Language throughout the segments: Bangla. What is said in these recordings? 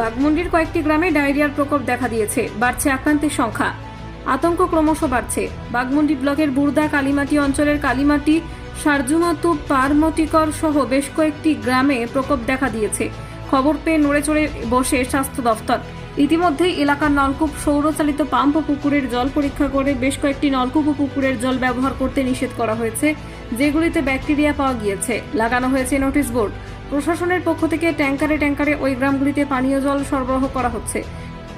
বাগমুন্ডির কয়েকটি গ্রামে ডায়রিয়ার প্রকোপ দেখা দিয়েছে। বাড়ছে আক্রান্তের সংখ্যা। আতঙ্ক ক্রমশ বাড়ছে। বাগমুন্ডি ব্লকের বুর্দা কালীমাটি অঞ্চলের কালীমাটি সারজুমাতু পারমতিকর সহ বেশ কয়েকটি গ্রামে প্রকোপ দেখা দিয়েছে। খবর পেয়ে নড়ে চড়ে বসে স্বাস্থ্য দফতর। ইতিমধ্যেই এলাকার নলকূপ সৌরচালিত পাম্প ও পুকুরের জল পরীক্ষা করে বেশ কয়েকটি নলকূপ ও পুকুরের জল ব্যবহার করতে নিষেধ করা হয়েছে, যেগুলিতে ব্যাকটেরিয়া পাওয়া গিয়েছে। লাগানো হয়েছে নোটিশ বোর্ড। প্রশাসনের পক্ষ থেকে ট্যাঙ্কারে ট্যাঙ্কারে ওই গ্রামগুলিতে পানীয় জল সরবরাহ করা হচ্ছে।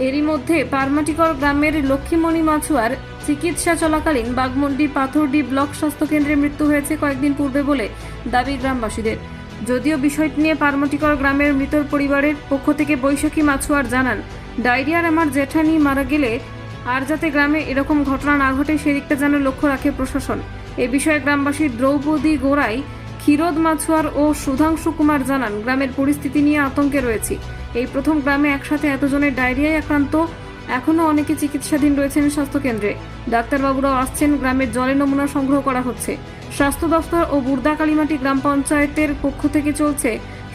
এরই মধ্যে পারমাটিকর গ্রামের লক্ষ্মীমণি মাছুয়ার চিকিৎসা চলাকালীন বাগমন্ডি পাথরডি ব্লক স্বাস্থ্য কেন্দ্রে মৃত্যু হয়েছে কয়েকদিন পূর্বে বলে দাবি গ্রামবাসীদের। যদিও বিষয়টি নিয়ে পারমাটিকর গ্রামের মৃতর পরিবারের পক্ষ থেকে বৈশাখী মাছুয়ার জানান, ডায়রিয়ার আমার জেঠানি মারা গেলে আর যাতে গ্রামে এরকম ঘটনা না ঘটে সেদিকটা যেন লক্ষ্য রাখে প্রশাসন। এ বিষয়ে গ্রামবাসী দ্রৌপদী গোড়াই ক্ষীরোদ মাছুয়ার ও সুধাংশু কুমার জানান, গ্রামের পরিস্থিতি নিয়ে আতঙ্কে রয়েছি। এই প্রথম গ্রামে একসাথে এতজনের ডায়রিয়ায় আক্রান্ত। এখনও অনেকে চিকিৎসাধীন রয়েছেন স্বাস্থ্যকেন্দ্রে। ডাক্তারবাবুরাও আসছেন গ্রামের জলের নমুনা সংগ্রহ করা হচ্ছে। স্বাস্থ্য দফতর ও বুর্দা কালীমাটি গ্রাম পঞ্চায়েতের পক্ষ থেকে চলছে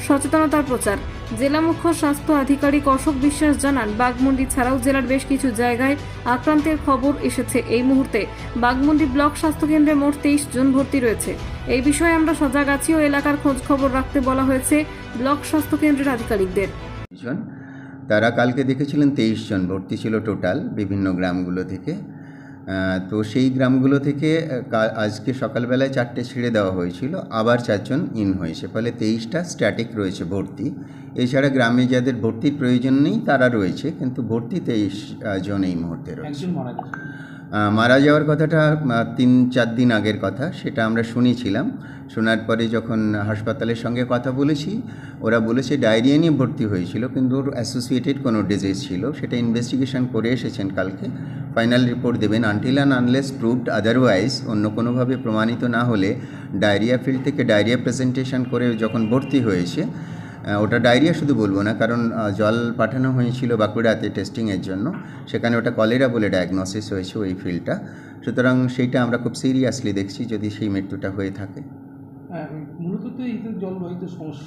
সচেতনতার প্রচার। জেলা মুখ্য স্বাস্থ্য আধিকারিক অশোক বিশ্বাস জানান বাগমুন্ডি ছাড়াও জেলার বেশ কিছু জায়গায় আক্রান্তের খবর এসেছে। এই মুহূর্তে বাগমুন্ডি ব্লক স্বাস্থ্যকেন্দ্রে মোট তেইশ জন ভর্তি রয়েছে। এই বিষয়ে আমরা সজাগ আছি ও এলাকার খোঁজ খবর রাখতে বলা হয়েছে ব্লক স্বাস্থ্যকেন্দ্রের আধিকারিকদের। তারা কালকে দেখেছিলেন তেইশ জন ভর্তি ছিল টোটাল বিভিন্ন গ্রামগুলো থেকে। তো সেই গ্রামগুলো থেকে আজকে সকালবেলায় চারটে ছেড়ে দেওয়া হয়েছিল আবার চারজন ইন হয়েছে ফলে তেইশটা স্ট্যাটিক রয়েছে ভর্তি। এছাড়া গ্রামে যাদের ভর্তির প্রয়োজন নেই তারা রয়েছে কিন্তু ভর্তি তেইশ জন এই মুহূর্তে রয়েছে। মারা যাওয়ার কথাটা তিন, চার দিন আগের কথা, সেটা আমরা শুনেছিলাম। শোনার পরে যখন হাসপাতালের সঙ্গে কথা বলেছি, ওরা বলেছে ডায়রিয়া নিয়ে ভর্তি হয়েছিল, কিন্তু ওর অ্যাসোসিয়েটেড কোনো ডিজিজ ছিল। সেটা ইনভেস্টিগেশন করে এসেছেন কালকে। ফাইনাল রিপোর্ট দেবেন। Until and unless proved otherwise অন্য কোনোভাবে প্রমাণিত না হলে, ডায়রিয়া ফিল্ড থেকে ডায়রিয়া প্রেজেন্টেশন করে যখন ভর্তি হয়েছে ওটা ডায়রিয়া শুধু বলব না কারণ জল পাঠানো হয়েছিল বাঁকুড়াতে টেস্টিংয়ের জন্য। সেখানে ওটা কলেরা বলে ডায়াগনোসিস হয়েছে ওই ফিল্ডটা সুতরাং সেইটা আমরা খুব সিরিয়াসলি দেখছি যদি সেই মৃত্যুটা হয়ে থাকে। হ্যাঁ,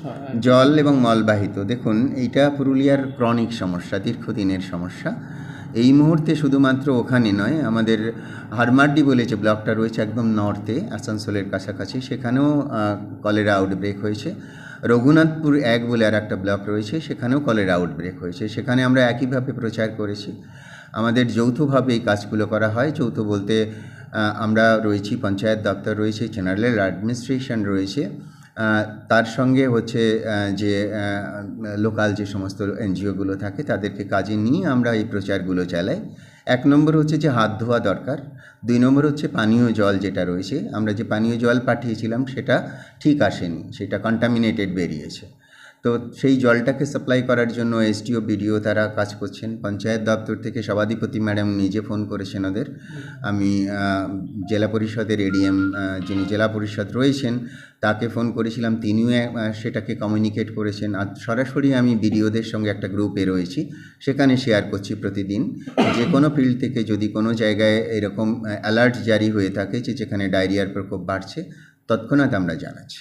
হ্যাঁ। জল এবং মলবাহিত দেখুন এইটা পুরুলিয়ার ক্রনিক সমস্যা দীর্ঘদিনের সমস্যা। এই মুহূর্তে শুধুমাত্র ওখানে নয় আমাদের হারমার্ডি বলে যে ব্লকটা রয়েছে একদম নর্থে আসানসোলের কাছাকাছি সেখানেও কলেরা আউটব্রেক হয়েছে। রঘুনাথপুর এক বলে আর একটা ব্লক রয়েছে, সেখানেও কলের আউটব্রেক হয়েছে। সেখানে আমরা একইভাবে প্রচার করেছি। আমাদের যৌথভাবে এই কাজগুলো করা হয়। যৌথ বলতে আমরা রয়েছি, পঞ্চায়েত দপ্তর রয়েছে জেনারেল অ্যাডমিনিস্ট্রেশন রয়েছে। তার সঙ্গে হচ্ছে যে লোকাল যে সমস্ত এনজিওগুলো থাকে তাদেরকে কাজে নিয়ে আমরা এই প্রচারগুলো চালাই। এক নম্বর হচ্ছে যে হাত ধোয়া দরকার। দুই নম্বর হচ্ছে পানীয় জল যেটা রয়েছে, আমরা যে পানীয় জল পাঠিয়েছিলাম সেটা ঠিক আসেনি, সেটা কন্টামিনেটেড বেরিয়েছে। তো সেই জলটাকে সাপ্লাই করার জন্য এসডিও, বিডিও তারা কাজ করছেন। পঞ্চায়েত দপ্তর থেকে সভাধিপতি ম্যাডাম নিজে ফোন করেছেন ওদের। আমি জেলা পরিষদের এডিএম যিনি জেলা পরিষদ রয়েছেন, তাকে ফোন করেছিলাম। তিনিও সেটাকে কমিউনিকেট করেছেন। আর সরাসরি আমি বিডিওদের সঙ্গে একটা গ্রুপে রয়েছি। সেখানে শেয়ার করছি প্রতিদিন। যে কোনো ফিল্ড থেকে যদি কোনো জায়গায় এরকম অ্যালার্ট জারি হয়ে থাকে যে যেখানে ডায়রিয়ার প্রকোপ বাড়ছে, তৎক্ষণাৎ আমরা জানাচ্ছি।